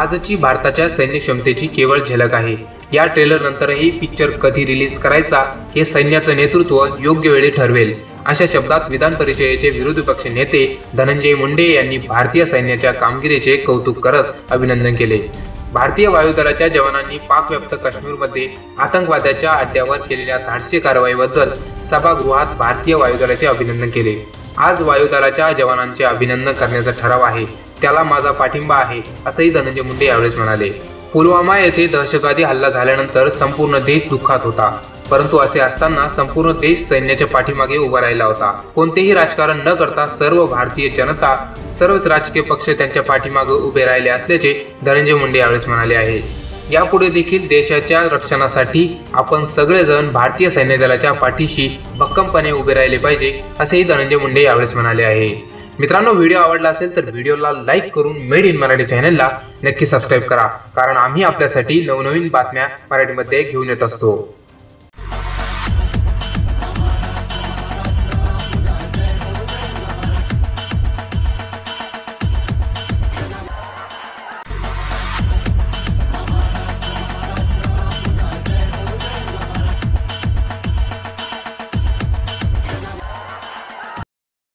आजची भारताच्या सैन्य क्षमतेची केवळ झलक आहे. या ट्रेलर नंतरही पिक्चर कधी रिलीज करायचा हे सैन्याचं नेतृत्व योग्य वेळी ठरवेल. अशा शब्दात विधान परिषदेचे विरोधी पक्ष नेते धनंजय मुंडे यांनी भारतीय सैन्याच्या कामगिरीचे कौतुक करत अभिनंदन केले. भारतीय वायुदलाच्या जवानांनी पाकव्याप्त काश्मीरमध्ये आतंकवाद्याच्या अड्ड्यावर केलेल्या धाडसी कारवाईबद्दल सभागृहात भारतीय वायुदलाचे अभिनंदन केले. आज वायुदलाच्या जवानांचे अभिनंदन करण्याचा ठराव आहे. त्याला माझा पाठिंबा आहे असंही धनंजय मुंडे यावेळेस म्हणाले. पुलवामा येथे दहशतवादी हल्ला झाल्यानंतर संपूर्ण देश दुःखात होता. परंतु असे असताना संपूर्ण देश सैन्याच्या पाठीमागे उभा राहिला होता. कोणतेही राजकारण न करता सर्व भारतीय जनता सर्वच राजकीय पक्ष त्यांच्या पाठीमागे उभे राहिले असल्याचे धनंजय मुंडे यावेळेस म्हणाले आहे. यापुढे देखील देशाच्या रक्षणासाठी आपण सगळेजण भारतीय सैन्य दलाच्या पाठीशी भक्कमपणे उभे राहिले पाहिजे असेही धनंजय मुंडे यावेळेस म्हणाले आहे. मित्रांनो व्हिडिओ आवडला असेल तर व्हिडिओला लाईक करून मेड इन मराठी चॅनलला नक्की सबस्क्राईब करा. कारण आम्ही आपल्यासाठी नवनवीन बातम्या मराठीमध्ये घेऊन येत असतो.